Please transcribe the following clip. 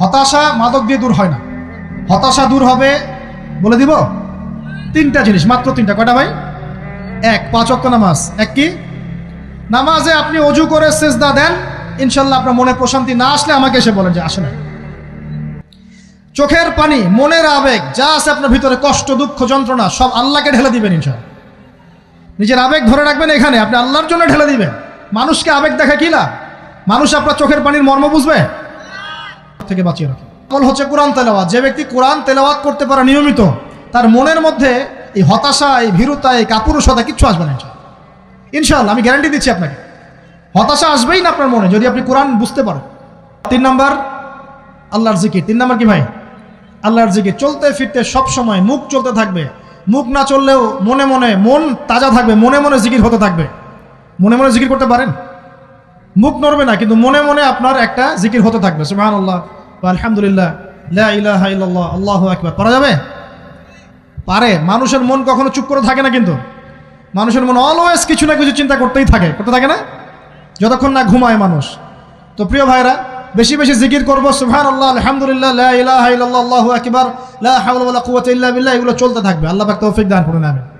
হতাশা মাদক দিয়ে দূর হয় না। হতাশা দূর হবে, বলে দিব তিনটা জিনিস, মাত্র তিনটা। কয়টা ভাই? এক, পাঁচ অক্ট নামাজ। এক কি? নামাজে আপনি অজু করে সেজদা দেন, ইনশাল্লাহ আপনার মনে প্রশান্তি না আসলে আমাকে এসে বলেন যে আসে না। চোখের পানি, মনের আবেগ, যা আছে আপনার ভিতরে, কষ্ট, দুঃখ, যন্ত্রণা, সব আল্লাহকে ঢেলে দিবেন ইনশাল্লাহ। নিজের আবেগ ধরে রাখবেন এখানে, আপনি আল্লাহর জন্য ঢেলে দিবেন। মানুষকে আবেগ দেখা কি লাভ? মানুষ আপনার চোখের পানির মর্ম বুঝবে? থেকে বাঁচিয়ে রাখে। আমল হচ্ছে কোরআন তেলাওয়াত। যে ব্যক্তি কোরআন তেলাওয়াত করতে পারে নিয়মিত, তার মনের মধ্যে এই হতাশা, এই ভীরুতা, এই কাপুরুষতা কিচ্ছু আসবে না ইনশাল্লাহ। আমি গ্যারান্টি দিচ্ছি আপনাকে। হতাশা আসবেই না আপনার মনে, যদি আপনি কোরআন বুঝতে পারেন। তিন নম্বর, আল্লাহর জিকির। তিন নম্বর কি ভাই? আল্লাহর জিকির। চলতে ফিরতে সব সময় মুখ চলতে থাকবে। মুখ না চললেও মনে মনে মন তাজা থাকবে, মনে মনে জিকির হতে থাকবে। মনে মনে জিকির করতে পারেন? মুখ নড়বে না, কিন্তু মনে মনে আপনার একটা জিকির হতে থাকবে। সুবহান আল্লাহ আলহামদুলিল্লাহ আল্লাহু আকবার। পারা যাবে? পারে। মানুষের মন কখনো চুপ করে থাকে না কিন্তু। মানুষের মন অলওয়েজ কিছু না কিছু চিন্তা করতেই থাকে। করতে থাকে না? যতক্ষণ না ঘুমায় মানুষ। তো প্রিয় ভাইরা বেশি বেশি জিকির করব সুবহান আল্লাহ আলহামদুলিল্লাহ আল্লাহু আকবার এগুলো চলতে থাকবে। আল্লাহ তৌফিক দান করুন, আমিন।